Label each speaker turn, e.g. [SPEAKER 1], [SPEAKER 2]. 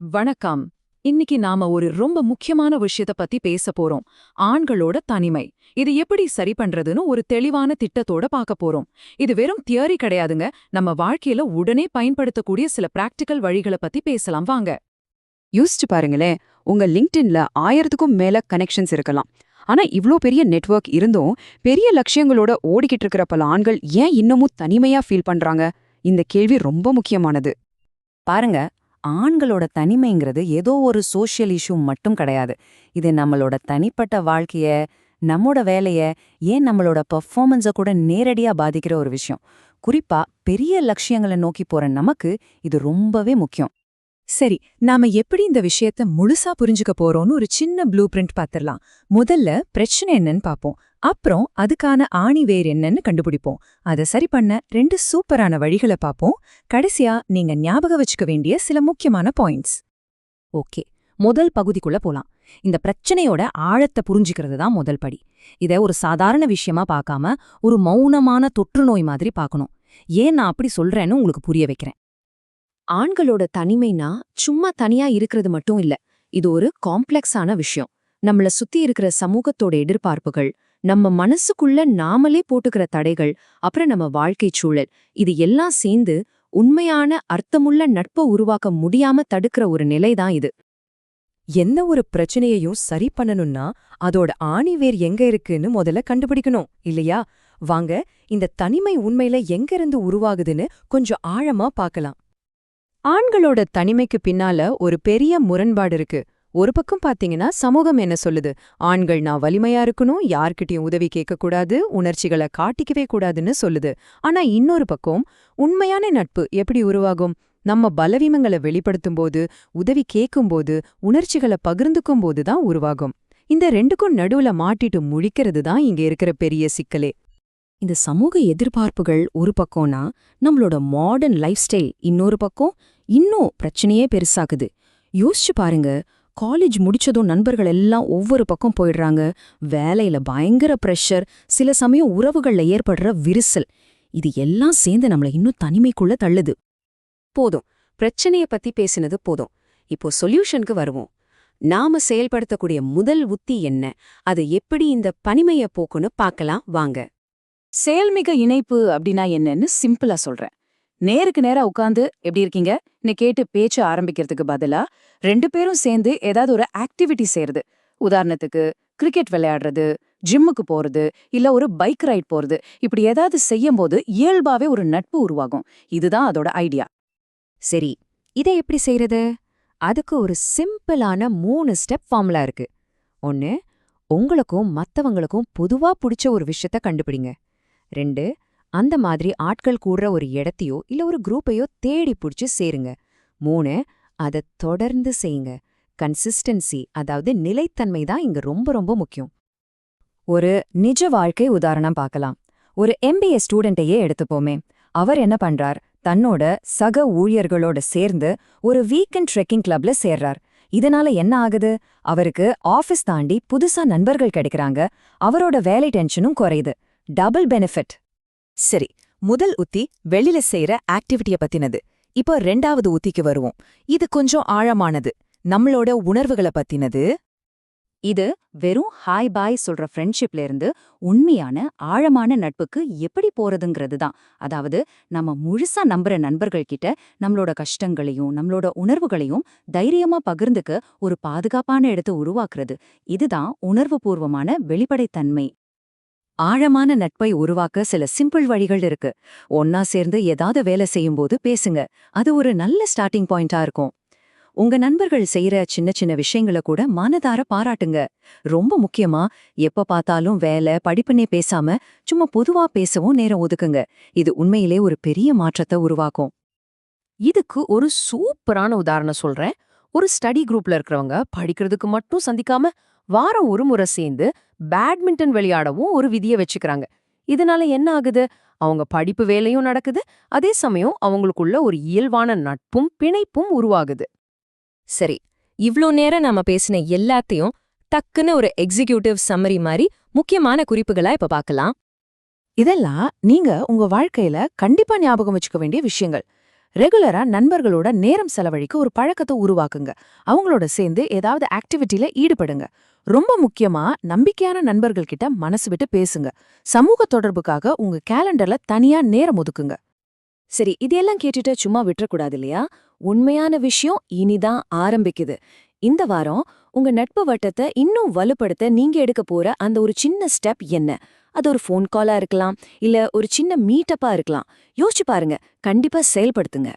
[SPEAKER 1] வணக்கம். இன்னைக்கு நாம ஒரு ரொம்ப முக்கியமான விஷயத்த பத்தி பேச போறோம். ஆண்களோட தனிமை. இது எப்படி சரி பண்றதுன்னு ஒரு தெளிவான திட்டத்தோட பார்க்க போறோம். இது வெறும் தியரி கிடையாதுங்க. நம்ம வாழ்க்கையில உடனே பயன்படுத்தக்கூடிய சில பிராக்டிக்கல் வழிகளை பத்தி பேசலாம். வாங்க.
[SPEAKER 2] யோசிச்சு பாருங்களேன். உங்க லிங்க்டின்ல ஆயிரத்துக்கும் மேல கனெக்ஷன்ஸ் இருக்கலாம். ஆனா இவ்ளோ பெரிய நெட்வொர்க் இருந்தும் பெரிய லட்சியங்களோட ஓடிக்கிட்டு இருக்கிற பல ஆண்கள் ஏன் இன்னமும் தனிமையா ஃபீல் பண்றாங்க? இந்த கேள்வி ரொம்ப முக்கியமானது.
[SPEAKER 3] பாருங்க. ஆண்களோட தனிமைங்கிறது ஏதோ ஒரு சோஷியல் இஷ்யூ மட்டும் கிடையாது. இது நம்மளோட தனிப்பட்ட வாழ்க்கைய நம்மோட வேலைய ஏன் நம்மளோட பர்ஃபார்மன்ஸை கூட நேரடியா பாதிக்கிற ஒரு விஷயம். குறிப்பா பெரிய லட்சியங்களை நோக்கி போற நமக்கு இது ரொம்பவே முக்கியம்.
[SPEAKER 4] சரி நாம எப்படி இந்த விஷயத்த முழுசா புரிஞ்சுக்க போறோம்னு ஒரு சின்ன ப்ளூ பிரிண்ட் பார்த்துடலாம் முதல்ல பிரச்சனை என்னன்னு பாப்போம். அப்புறம் அதுக்கான ஆணி வேர் என்னன்னு கண்டுபிடிப்போம். அதை சரி பண்ண ரெண்டு சூப்பரான வழிகளை பாப்போம் கடைசியா நீங்க ஞாபகம் வச்சுக்க வேண்டிய சில முக்கியமான பாயிண்ட்ஸ்
[SPEAKER 3] ஓகே முதல் பகுதிக்குள்ள போலாம். இந்த பிரச்சனையோட ஆழத்தை புரிஞ்சுக்கிறது தான் முதல் படி. இத ஒரு சாதாரண விஷயமா பார்க்காம ஒரு மௌனமான தொற்று நோய் மாதிரி பார்க்கணும். ஏன் நான் அப்படி சொல்றேன்னு உங்களுக்கு புரிய வைக்கிறேன்.
[SPEAKER 5] ஆண்களோட தனிமைனா சும்மா தனியா இருக்கிறது மட்டும் இல்ல. இது ஒரு காம்ப்ளெக்ஸான விஷயம். நம்மள சுத்தி இருக்கிற சமூகத்தோட எதிர்பார்ப்புகள் நம்ம மனசுக்குள்ள நாமளே போட்டுக்கிற தடைகள் அப்புறம் நம்ம வாழ்க்கை சூழல் இது எல்லாம் சேர்ந்து உண்மையான அர்த்தமுள்ள நட்பை உருவாக்க முடியாம தடுக்கிற ஒரு நிலைதான் இது.
[SPEAKER 4] எந்த ஒரு பிரச்சனையையும் சரி பண்ணணும்னா அதோட ஆணிவேர் எங்க இருக்குன்னு முதல்ல கண்டுபிடிக்கணும் இல்லையா? வாங்க இந்த தனிமை உண்மையில எங்க இருந்து உருவாகுதுன்னு கொஞ்சம் ஆழமா பார்க்கலாம். ஆண்களோட தனிமைக்கு பின்னால ஒரு பெரிய முரண்பாடு இருக்கு. ஒரு பக்கம் பாத்தீங்கன்னா சமூகம் என்ன சொல்லுது? ஆண்கள் நான் வலிமையா இருக்கணும் யார்கிட்டயும் உதவி கேட்கக்கூடாது உணர்ச்சிகளை காட்டிக்கவே கூடாதுன்னு சொல்லுது. ஆனா இன்னொரு பக்கம் உண்மையான நட்பு எப்படி உருவாகும்? நம்ம பலவீனங்களை வெளிப்படுத்தும்போது உதவி கேட்கும்போது உணர்ச்சிகளை பகிர்ந்துக்கும் போது தான் உருவாகும். இந்த ரெண்டுக்கும் நடுவுல மாட்டிட்டு முழிக்கிறது தான் இங்க இருக்கிற பெரிய சிக்கலே.
[SPEAKER 3] இந்த சமூக எதிர்பார்ப்புகள் ஒரு பக்கம்னா நம்மளோட மாடர்ன் லைஃப் ஸ்டைல் இன்னொரு பக்கம் இன்னும் பிரச்சனையே பெருசாக்குது யோசிச்சு பாருங்க காலேஜ் முடிச்சதும் நண்பர்கள் எல்லாம் ஒவ்வொரு பக்கம் போயிடுறாங்க. வேலையில பயங்கர ப்ரெஷர் சில சமயம் உறவுகள்ல ஏற்படுற விரிசல். இது எல்லாம் சேர்ந்து நம்மள இன்னும் தனிமைக்குள்ள தள்ளுது.
[SPEAKER 5] போதும். பிரச்சனைய பத்தி பேசினது போதும். இப்போ சொல்யூஷனுக்கு வருவோம். நாம செயல்படுத்தக்கூடிய முதல் உத்தி என்ன? அது எப்படி இந்த பனிமைய போக்குன்னு பார்க்கலாம். வாங்க.
[SPEAKER 1] செயல்மிக இணைப்பு அப்படின்னா என்னன்னு சிம்பிளா சொல்றேன். நேருக்கு நேரா உட்காந்து எப்படி இருக்கீங்க? கேட்டு பேச்ச ஆரம்பிக்கிறதுக்கு பதிலா ரெண்டு பேரும் சேர்ந்து ஏதாவது ஒரு ஆக்டிவிட்டி செய்யறது உதாரணத்துக்கு கிரிக்கெட் விளையாடுறது ஜிம்முக்கு போறது இல்ல ஒரு பைக் ரைட் போறது. இப்படி ஏதாவது செய்யும் போது இயல்பாவே ஒரு நட்பு உருவாகும். இதுதான் அதோட ஐடியா
[SPEAKER 4] சரி இதை எப்படி செய்யறது அதுக்கு ஒரு சிம்பிளான மூணு ஸ்டெப் ஃபார்முலா இருக்கு. ஒன்னு உங்களுக்கும் மத்தவங்களுக்கும் பொதுவா பிடிச்ச ஒரு விஷயத்த கண்டுபிடிங்க. ரெண்டு அந்த மாதிரி ஆட்கள் கூடுற ஒரு இடத்தையோ இல்ல ஒரு குரூப்பையோ தேடி பிடிச்சு சேருங்க. மூணு அதை தொடர்ந்து செய்யுங்க. கன்சிஸ்டன்சி அதாவது நிலைத்தன்மை தான் இங்க ரொம்ப ரொம்ப முக்கியம். ஒரு நிஜ வாழ்க்கை உதாரணம் பார்க்கலாம். ஒரு எம்பிஏ ஸ்டூடெண்ட்டையே எடுத்துப்போமே. அவர் என்ன பண்றார்? தன்னோட சக ஊழியர்களோட சேர்ந்து ஒரு வீக்கெண்ட் ட்ரெக்கிங் கிளப்ல சேர்றார். இதனால என்ன ஆகுது? அவருக்கு ஆஃபீஸ் தாண்டி புதுசா நண்பர்கள் கிடைக்கறாங்க. அவரோட வேலை டென்ஷனும் குறையுது. டபுள் பெனிஃபிட் சரி முதல் உத்தி வெளியில செய்யற ஆக்டிவிட்டிய பத்தினது. இப்போ ரெண்டாவது உத்திக்கு வருவோம். இது கொஞ்சம் ஆழமானது. நம்மளோட உணர்வுகள பத்தினது.
[SPEAKER 3] இது வெறும் ஹாய் பாய் சொல்ற ஃப்ரெண்ட்ஷிப்ல இருந்து உண்மையான ஆழமான நட்புக்கு எப்படி போறதுங்கிறது தான் அதாவது நம்ம முழுசா நம்புற நண்பர்கள் கிட்ட நம்மளோட கஷ்டங்களையும் நம்மளோட உணர்வுகளையும் தைரியமா பகிர்ந்துக்க ஒரு பாதுகாப்பான இடத்தை உருவாக்குறது. இதுதான் உணர்வுபூர்வமான வெளிப்படைத்தன்மை. ஆழமான நட்பை உருவாக்க சில சிம்பிள் வழிகள் இருக்கு. ஒன்னா சேர்ந்து ஏதாவது வேலை செய்யும்போது பேசுங்க. அது ஒரு நல்ல ஸ்டார்டிங் பாயிண்டா இருக்கும். உங்க நண்பர்கள் செய்யற சின்ன சின்ன விஷயங்களை கூட மனதார பாராட்டுங்க. ரொம்ப முக்கியமா எப்ப பார்த்தாலும் வேலை படிப்புனே பேசாம சும்மா பொதுவா பேசவும் நேரம் ஒதுக்குங்க. இது உண்மையிலே ஒரு பெரிய மாற்றத்தை உருவாக்கும்.
[SPEAKER 6] இதுக்கு ஒரு சூப்பரான உதாரணம் சொல்றேன். ஒரு ஸ்டடி குரூப்ல இருக்கிறவங்க படிக்கிறதுக்கு மட்டும் சந்திக்காம வாரம் ஒரு முறை சேர்ந்து பேட்மிண்டன் விளையாடவும் ஒரு விதியை வச்சுக்கிறாங்க. இதனால என்ன ஆகுது? அவங்க படிப்பு வேலையும் நடக்குது. அதே சமயம் அவங்களுக்குள்ள ஒரு இயல்பான நட்பும் பிணைப்பும் உருவாகுது.
[SPEAKER 4] சரி இவ்ளோ நேரம் நாம பேசின எல்லாத்தையும் டக்குன்னு ஒரு எக்ஸிக்யூட்டிவ் சம்மரி மாதிரி முக்கியமான குறிப்புகளா இப்ப பார்க்கலாம்
[SPEAKER 1] இதெல்லாம் நீங்க உங்க வாழ்க்கையில கண்டிப்பா ஞாபகம் வச்சுக்க வேண்டிய விஷயங்கள். ரெகுலரா நண்பர்களோட நேரம் செலவழிக்க ஒரு பழக்கத்தை உருவாக்குங்க. அவங்களோட சேர்ந்து ஏதாவது ஆக்டிவிட்டில ஈடுபடுங்க. ரொம்ப முக்கியமா நம்பிக்கையான நண்பர்கள் கிட்ட மனசு விட்டு பேசுங்க. சமூக தொடர்புக்காக உங்க கேலண்டர்ல தனியா நேரம் ஒதுக்குங்க.
[SPEAKER 5] சரி இதெல்லாம் கேட்டுட்டு சும்மா விட்டுறக்கூடாது இல்லையா? உண்மையான விஷயம் இனிதான் ஆரம்பிக்குது. இந்த வாரம் உங்க நட்பு வட்டத்தை இன்னும் வலுப்படுத்த நீங்க எடுக்க போற அந்த ஒரு சின்ன ஸ்டெப் என்ன? அது ஒரு ஃபோன் காலா இருக்கலாம் இல்ல ஒரு சின்ன மீட்டப்பாக இருக்கலாம். யோசிச்சு பாருங்க கண்டிப்பா செயல்படுத்துங்க.